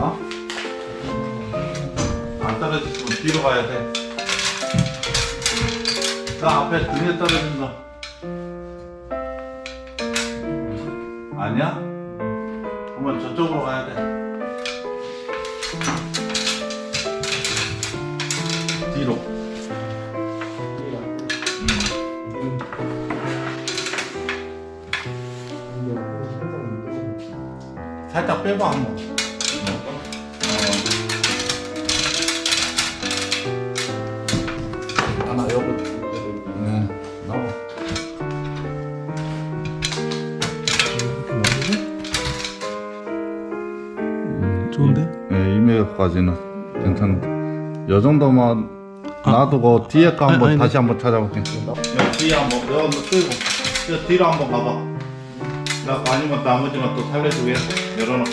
어? 안 떨어졌으면 뒤로 가야 돼. 나 앞에 등에 떨어진다. 아니야? 그러면 저쪽으로 가야 돼. 뒤로. 음. 살짝 빼봐 한번. 좋은데? 네, 2메가까지는 괜찮은데. 요 정도만 놔두고 뒤에 거 한번 아, 아니, 다시 한번 찾아볼게. 여 뒤에 한번 여기 끌고 저 뒤로 한번 가봐. 나 아니면 나머지만 또 살려주게 열어놓고.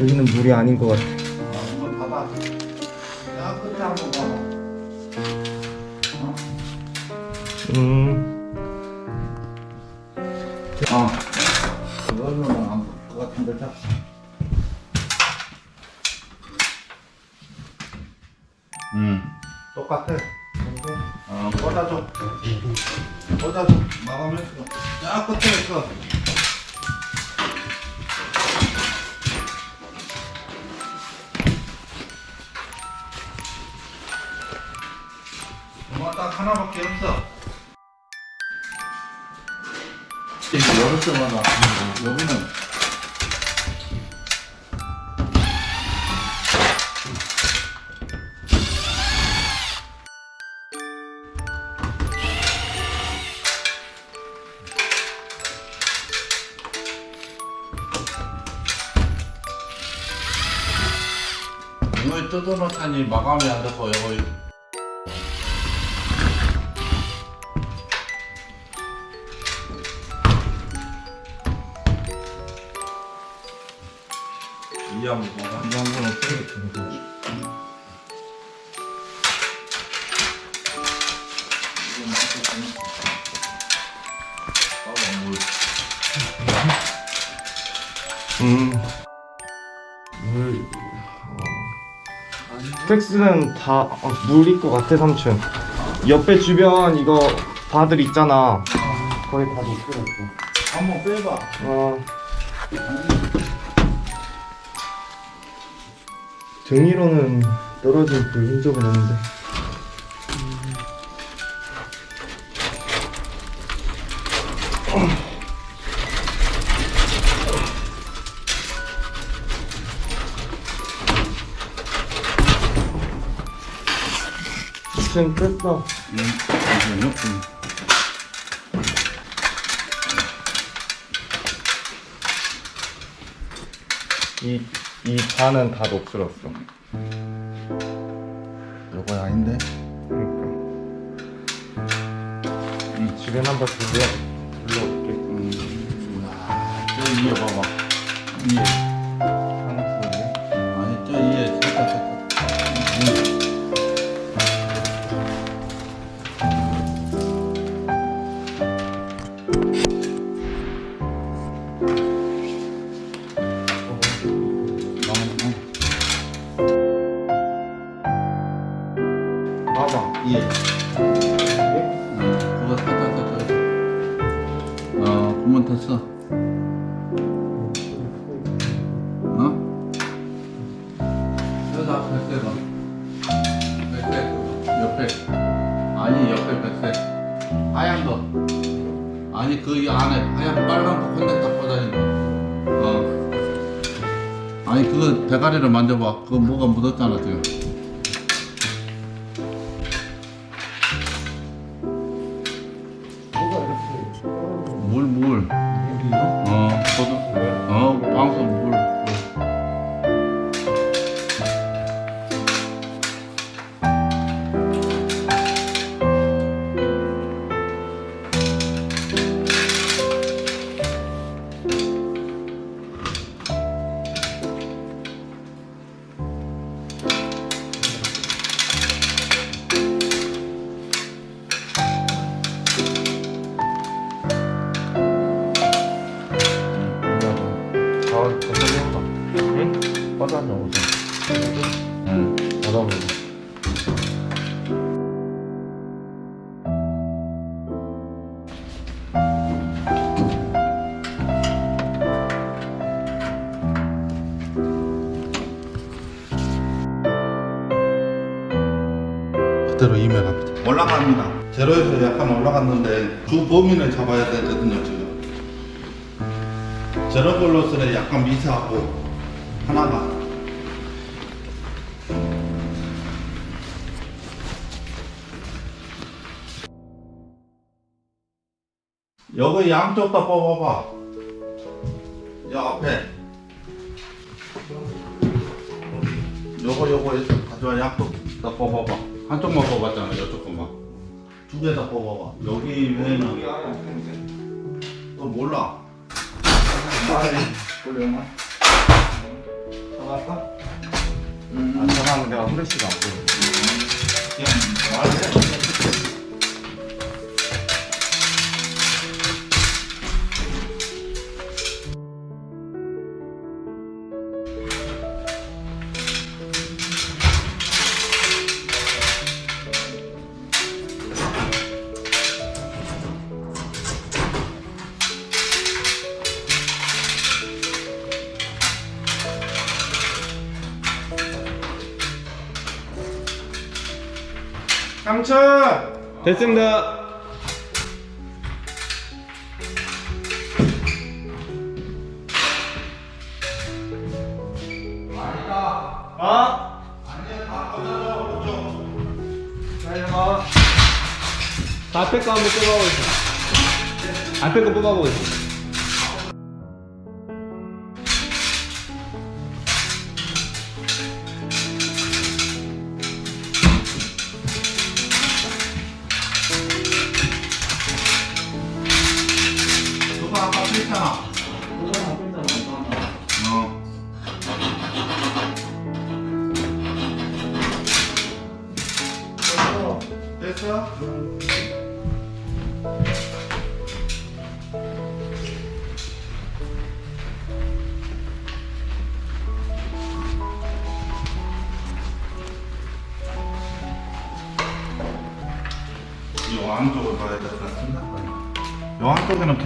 여기는 물이 아닌 것 같아. 아, 한번 봐봐. 야, 끝에 한번 봐봐. 음. 엄마 딱 하나밖에 없어. 이렇게 열을 때마다 여기는 이거 뜯어놓다니 마감이 안 돼서 양은 어떻게 되는 거지? 음. 물. 텍스는 다 어, 물일 것 같아 삼촌. 옆에 주변 이거 바들 있잖아. 거의 다 녹슬었어. 한번 빼봐. 어. 등위로는 떨어진 그 흔적은 없는데. 지금 뺐어. 응, 잠시만요. 응. 이, 이 반은 다 녹슬었어. 요거 아닌데? 그러니까. 이 주변 한번 둘 물 물. 응. 받아보자. 그대로 임해갑니다. 올라갑니다. 제로에서 약간 올라갔는데 주 범위를 잡아야 되거든요 지금. 제로 블러스는 약간 미세하고 하나가. 여기 양쪽 다 뽑아봐. 여 앞에. 요거 요거 가져와 양쪽 다 뽑아봐. 한쪽만 뽑았잖아. 이쪽 것만. 두 개 다 뽑아봐. 여기 외에는 또 몰라. 꼴려나? 전화할까? 안 전화하면 내가 후레쉬가 안 보여. 그냥 말해. 삼촌! 됐습니다. 아니다. 아? 아니야 다 꺼져줘. 그쪽. 잘 가. 앞에 거 한번 뽑아보고 있어. 앞에 거 뽑아보고 있어. 그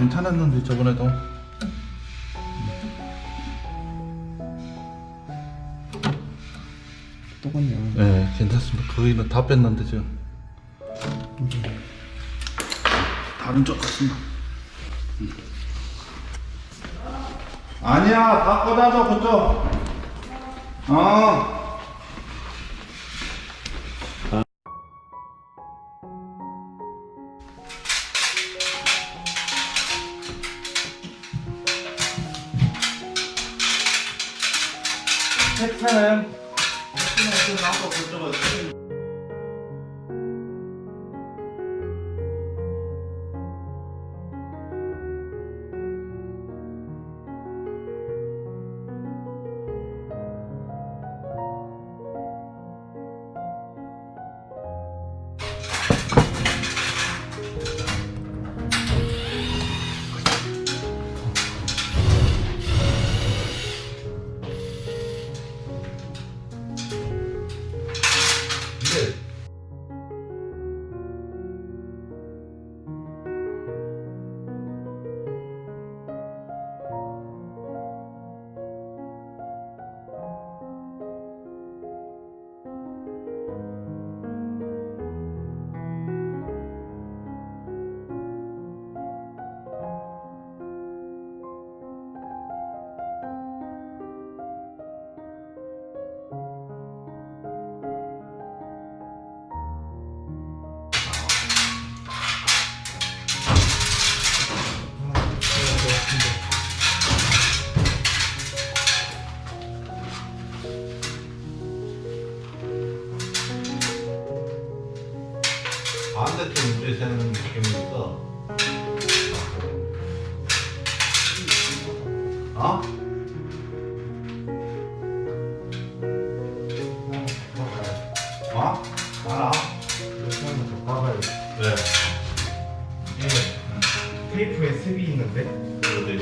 괜찮았는데 저번에도 똑같네요. 네 괜찮습니다. 거기는 다 뺐는데 지금 다른 쪽 같습니다. 음. 아니야 다 꺼다줘 그쪽. 어. 테이프에 습이 있는데? 그러지.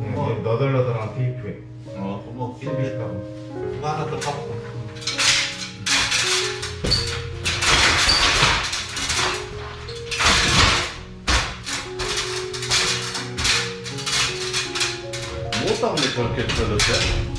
네, 어. 이 너덜너덜한 테이프에 어, 뭐, 습이 있다고. 그거 하나 더 갖고. 뭐 때문에 저렇게 떨어졌대?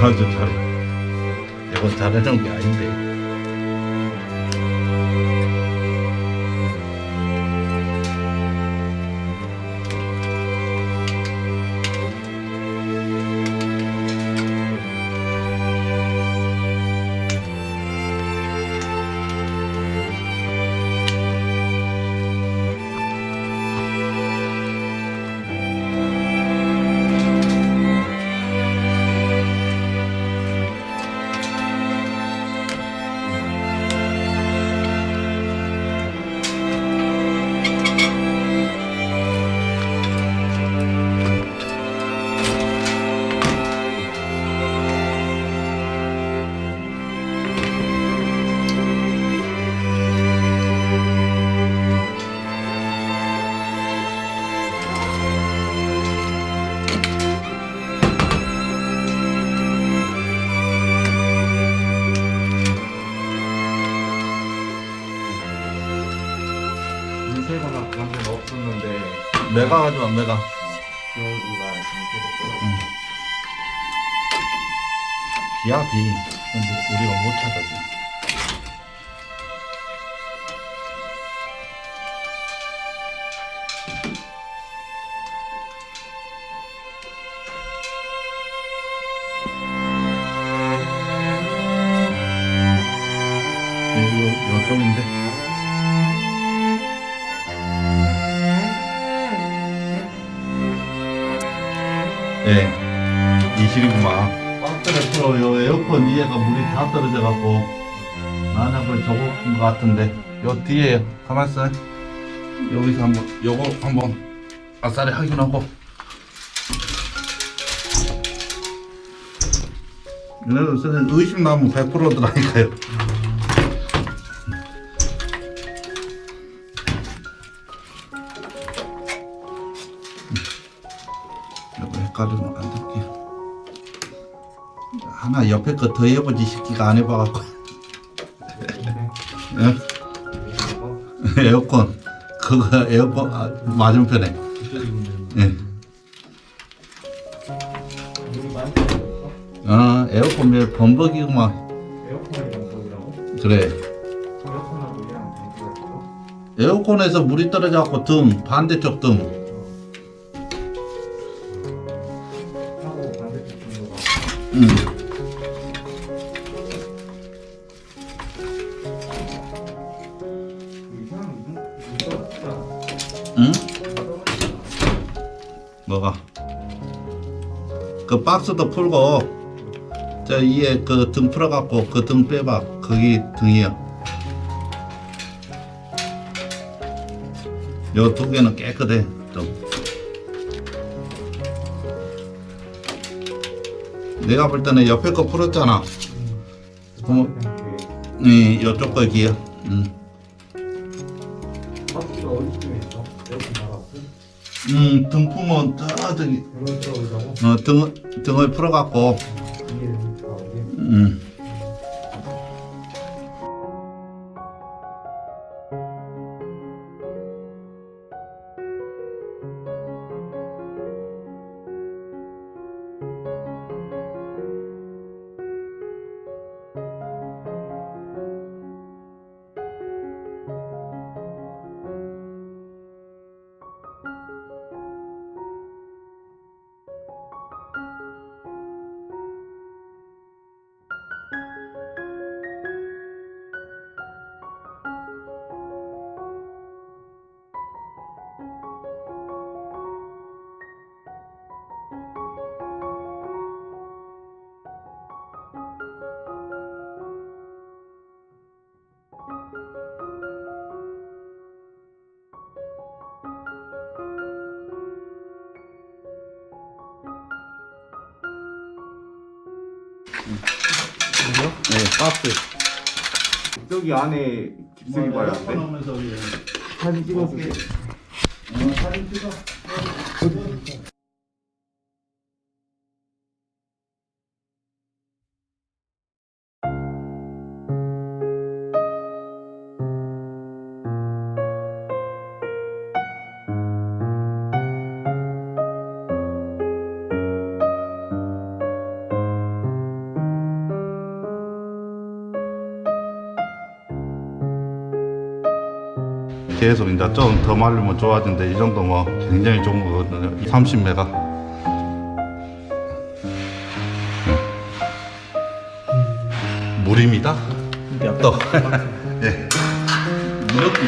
아주 잘해. 이건 잘해준 게 아닌데. 내가 가져와, 내가. 여기가 비야, 비. 근데 우리가 못 찾아지. 물이 다 떨어져 갖고, 나는 그걸 적은 것 같은데, 요 뒤에, 가만있어. 여기서 한번, 요거 한번, 아싸리 확인하고. 얘네들 의심 나면 100%더라니까요. 하나 옆에 거 더 해보지 새끼가 안 해봐갖고. 예? 에어컨 그거 에어컨 아, 맞은편에. 예. 아 에어컨 왜 범벅이구만. 에어컨이 연속이라고? 그래. 에어컨하고 얘랑 연속이 있어? 에어컨에서 물이 떨어져갖고 등 반대쪽 등. 하고 반대쪽 정도가 응. 박스도 풀고 저 위에 그 등 풀어갖고 그 등 빼봐. 거기 등이야. 요두 개는 깨끗해. 좀. 내가 볼 때는 옆에 거 풀었잖아. 그럼 이 요쪽 거 기야. 응. 바퀴가 어디쯤에? 음, 등 풀면 저기 이런 쪽 오자고? 어, 등 등을 풀어갖고 음. 박스. 저기 안에 깁스리 봐야 돼? 사진 찍어줄게 사진 찍어. 계속 이제 좀더 마르면 좋아진대. 이 정도 뭐 굉장히 좋은 거거든요. 30메가. 물입니다. 또. 예. 이렇게